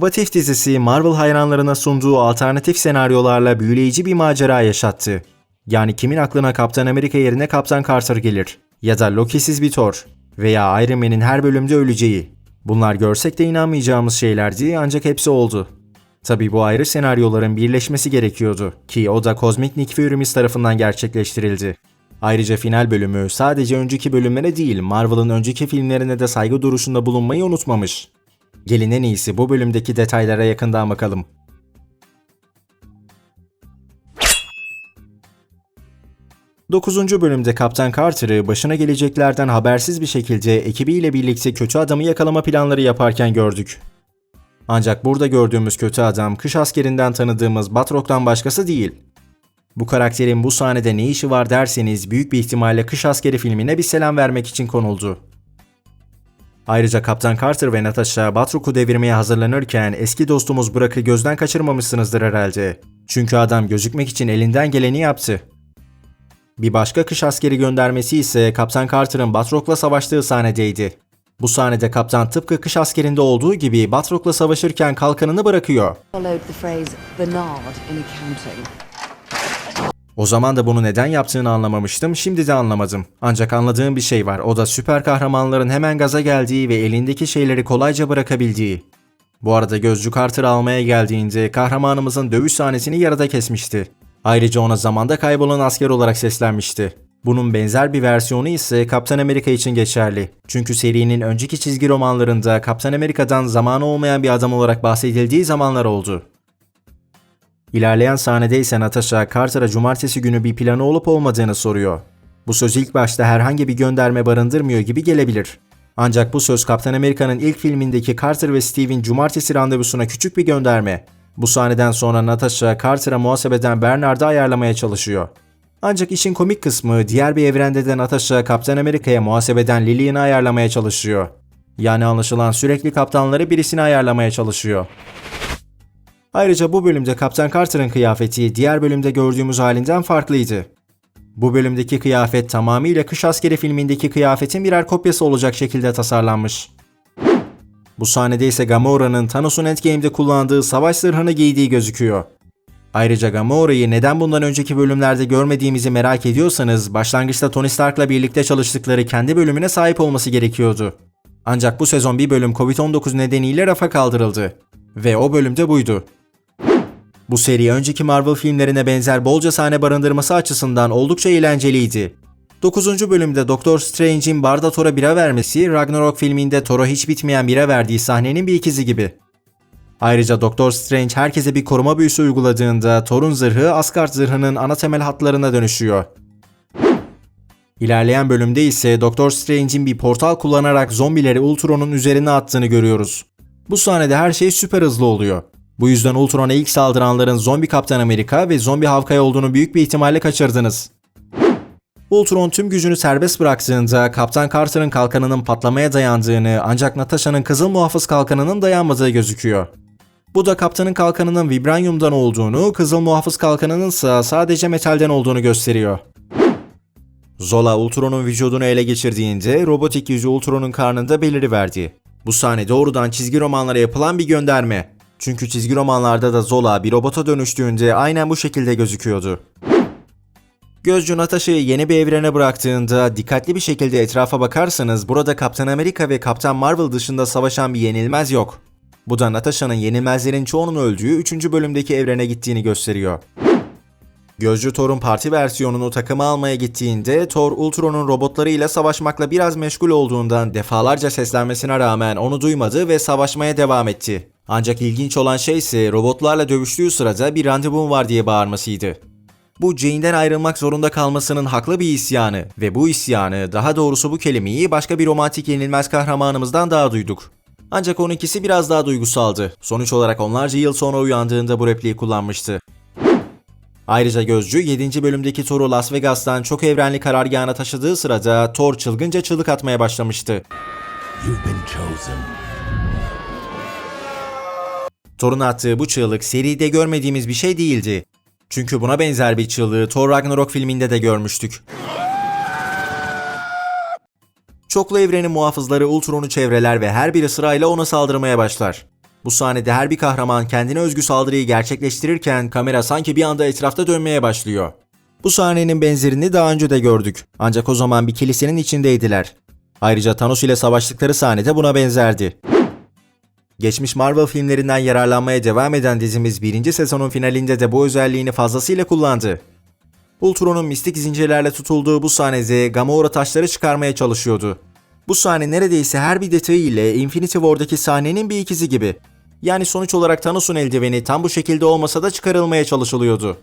What If dizisi Marvel hayranlarına sunduğu alternatif senaryolarla büyüleyici bir macera yaşattı. Yani kimin aklına Kaptan Amerika yerine Kaptan Carter gelir? Ya da Loki'siz bir Thor? Veya Iron Man'in her bölümde öleceği? Bunlar görsek de inanmayacağımız şeylerdi ancak hepsi oldu. Tabi bu ayrı senaryoların birleşmesi gerekiyordu ki o da Cosmic Nick Fury'miz tarafından gerçekleştirildi. Ayrıca final bölümü sadece önceki bölümlere değil Marvel'ın önceki filmlerine de saygı duruşunda bulunmayı unutmamış. Gelin en iyisi bu bölümdeki detaylara yakından bakalım. Dokuzuncu bölümde Kaptan Carter'ı başına geleceklerden habersiz bir şekilde ekibiyle birlikte kötü adamı yakalama planları yaparken gördük. Ancak burada gördüğümüz kötü adam kış askerinden tanıdığımız Batrock'tan başkası değil. Bu karakterin bu sahnede ne işi var derseniz büyük bir ihtimalle Kış Askeri filmine bir selam vermek için konuldu. Ayrıca Kaptan Carter ve Natasha Batrock'u devirmeye hazırlanırken eski dostumuz Burak'ı gözden kaçırmamışsınızdır herhalde. Çünkü adam gözükmek için elinden geleni yaptı. Bir başka kış askeri göndermesi ise Kaptan Carter'ın Batrock'la savaştığı sahnedeydi. Bu sahnede kaptan tıpkı kış askerinde olduğu gibi Batrock'la savaşırken kalkanını bırakıyor. O zaman da bunu neden yaptığını anlamamıştım, şimdi de anlamadım. Ancak anladığım bir şey var, o da süper kahramanların hemen gaza geldiği ve elindeki şeyleri kolayca bırakabildiği. Bu arada Gözcü Carter almaya geldiğinde kahramanımızın dövüş sahnesini yarıda kesmişti. Ayrıca ona zamanda kaybolan asker olarak seslenmişti. Bunun benzer bir versiyonu ise Kaptan Amerika için geçerli. Çünkü serinin önceki çizgi romanlarında Kaptan Amerika'dan zamanı olmayan bir adam olarak bahsedildiği zamanlar oldu. İlerleyen sahnede ise Natasha Carter'a cumartesi günü bir planı olup olmadığını soruyor. Bu söz ilk başta herhangi bir gönderme barındırmıyor gibi gelebilir. Ancak bu söz Kaptan Amerika'nın ilk filmindeki Carter ve Steve'in cumartesi randevusuna küçük bir gönderme. Bu sahneden sonra Natasha Carter'a muhasebeden Bernard'ı ayarlamaya çalışıyor. Ancak işin komik kısmı diğer bir evrende de Natasha Kaptan Amerika'ya muhasebeden Lillian'ı ayarlamaya çalışıyor. Yani anlaşılan sürekli kaptanları birisini ayarlamaya çalışıyor. Ayrıca bu bölümde Kaptan Carter'ın kıyafeti diğer bölümde gördüğümüz halinden farklıydı. Bu bölümdeki kıyafet tamamıyla Kış Askeri filmindeki kıyafetin birer kopyası olacak şekilde tasarlanmış. Bu sahnede ise Gamora'nın Thanos'un Endgame'de kullandığı savaş zırhını giydiği gözüküyor. Ayrıca Gamora'yı neden bundan önceki bölümlerde görmediğimizi merak ediyorsanız başlangıçta Tony Stark'la birlikte çalıştıkları kendi bölümüne sahip olması gerekiyordu. Ancak bu sezon bir bölüm Covid-19 nedeniyle rafa kaldırıldı. Ve o bölümde buydu. Bu seri önceki Marvel filmlerine benzer bolca sahne barındırması açısından oldukça eğlenceliydi. 9. bölümde Doktor Strange'in barda Thor'a bira vermesi, Ragnarok filminde Thor'a hiç bitmeyen bira verdiği sahnenin bir ikizi gibi. Ayrıca Doktor Strange herkese bir koruma büyüsü uyguladığında Thor'un zırhı Asgard zırhının ana temel hatlarına dönüşüyor. İlerleyen bölümde ise Doktor Strange'in bir portal kullanarak zombileri Ultron'un üzerine attığını görüyoruz. Bu sahnede her şey süper hızlı oluyor. Bu yüzden Ultron'a ilk saldıranların zombi Kaptan Amerika ve zombi Hawkeye olduğunu büyük bir ihtimalle kaçırdınız. Ultron tüm gücünü serbest bıraktığında Kaptan Carter'ın kalkanının patlamaya dayandığını ancak Natasha'nın kızıl muhafız kalkanının dayanmadığı gözüküyor. Bu da kaptanın kalkanının vibranyumdan olduğunu, kızıl muhafız kalkanının ise sadece metalden olduğunu gösteriyor. Zola Ultron'un vücudunu ele geçirdiğinde robotik yüzü Ultron'un karnında beliriverdi. Bu sahne doğrudan çizgi romanlara yapılan bir gönderme. Çünkü çizgi romanlarda da Zola bir robota dönüştüğünde aynen bu şekilde gözüküyordu. Gözcü Natasha'yı yeni bir evrene bıraktığında dikkatli bir şekilde etrafa bakarsanız burada Kaptan Amerika ve Kaptan Marvel dışında savaşan bir yenilmez yok. Bu da Natasha'nın yenilmezlerin çoğunun öldüğü 3. bölümdeki evrene gittiğini gösteriyor. Gözcü Thor'un parti versiyonunu takıma almaya gittiğinde Thor Ultron'un robotlarıyla savaşmakla biraz meşgul olduğundan defalarca seslenmesine rağmen onu duymadı ve savaşmaya devam etti. Ancak ilginç olan şey ise robotlarla dövüştüğü sırada bir randevum var diye bağırmasıydı. Bu Jane'den ayrılmak zorunda kalmasının haklı bir isyanı ve bu isyanı daha doğrusu bu kelimeyi başka bir romantik yenilmez kahramanımızdan daha duyduk. Ancak onunkisi biraz daha duygusaldı. Sonuç olarak onlarca yıl sonra uyandığında bu repliği kullanmıştı. Ayrıca Gözcü 7. bölümdeki Thor'u Las Vegas'tan çok evrenli karargahına taşıdığı sırada Thor çılgınca çığlık atmaya başlamıştı. You've been chosen. Thor'un attığı bu çığlık seride görmediğimiz bir şey değildi. Çünkü buna benzer bir çığlığı Thor Ragnarok filminde de görmüştük. Çoklu evrenin muhafızları Ultron'u çevreler ve her biri sırayla ona saldırmaya başlar. Bu sahnede her bir kahraman kendine özgü saldırıyı gerçekleştirirken kamera sanki bir anda etrafta dönmeye başlıyor. Bu sahnenin benzerini daha önce de gördük. Ancak o zaman bir kilisenin içindeydiler. Ayrıca Thanos ile savaştıkları sahnede buna benzerdi. Geçmiş Marvel filmlerinden yararlanmaya devam eden dizimiz birinci sezonun finalinde de bu özelliğini fazlasıyla kullandı. Ultron'un mistik zincirlerle tutulduğu bu sahnede Gamora taşları çıkarmaya çalışıyordu. Bu sahne neredeyse her bir detayı ile Infinity War'daki sahnenin bir ikizi gibi. Yani sonuç olarak Thanos'un eldiveni tam bu şekilde olmasa da çıkarılmaya çalışılıyordu.